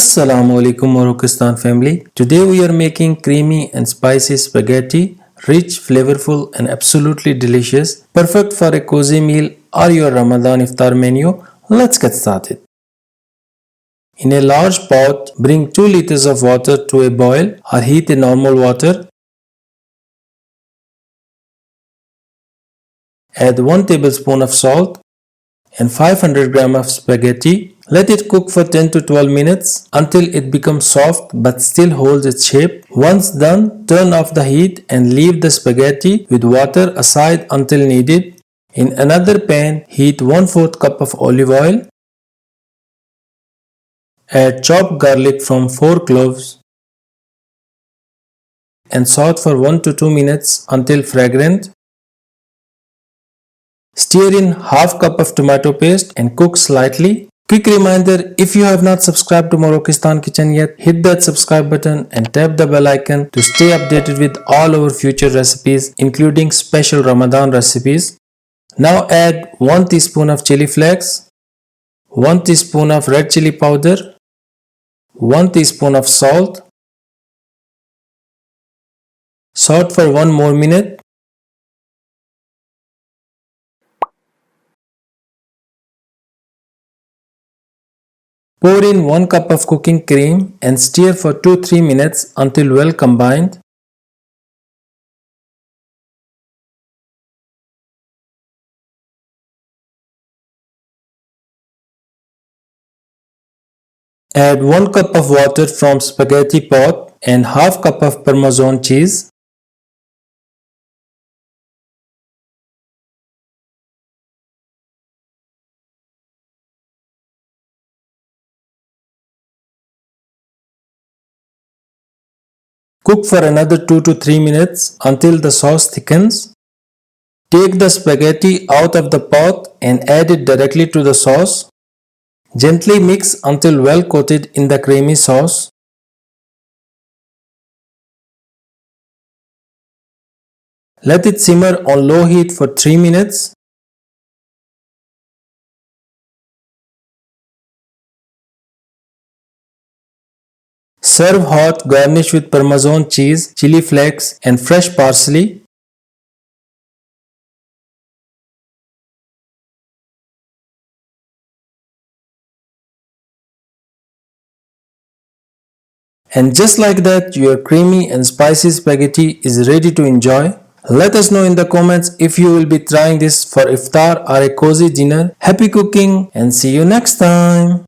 Assalamu alaikum Moroccan family. Today we are making creamy and spicy spaghetti, rich, flavorful and absolutely delicious, perfect for a cozy meal or your Ramadan iftar menu. Let's get started. In a large pot, bring 2 liters of water to a boil or heat a normal water. Add 1 tablespoon of salt and 500 gram of spaghetti let it cook for 10 to 12 minutes until it becomes soft but still holds its shape. Once done, turn off the heat and leave the spaghetti with water aside until needed. In another pan, heat 1 4th cup of olive oil. Add chopped garlic from 4 cloves and saute for 1 to 2 minutes until fragrant. Stir in half cup of tomato paste and cook slightly Quick reminder, if you have not subscribed to Moroccan Kitchen yet, hit that subscribe button and tap the bell icon to stay updated with all our future recipes including special Ramadan recipes. Now add 1 teaspoon of chili flakes, 1 teaspoon of red chili powder, 1 teaspoon of salt. Salt for 1 more minute Pour in 1 cup of cooking cream and stir for 2-3 minutes until well combined. Add 1 cup of water from spaghetti pot and half cup of parmesan cheese. Cook for another 2 to 3 minutes until the sauce thickens. Take the spaghetti out of the pot and add it directly to the sauce. Gently mix until well coated in the creamy sauce. Let it simmer on low heat for 3 minutes. Serve hot, garnish with parmesan cheese, chili flakes and fresh parsley. And just like that, your creamy and spicy spaghetti is ready to enjoy. Let us know in the comments if you will be trying this for iftar or a cozy dinner. Happy cooking and see you next time.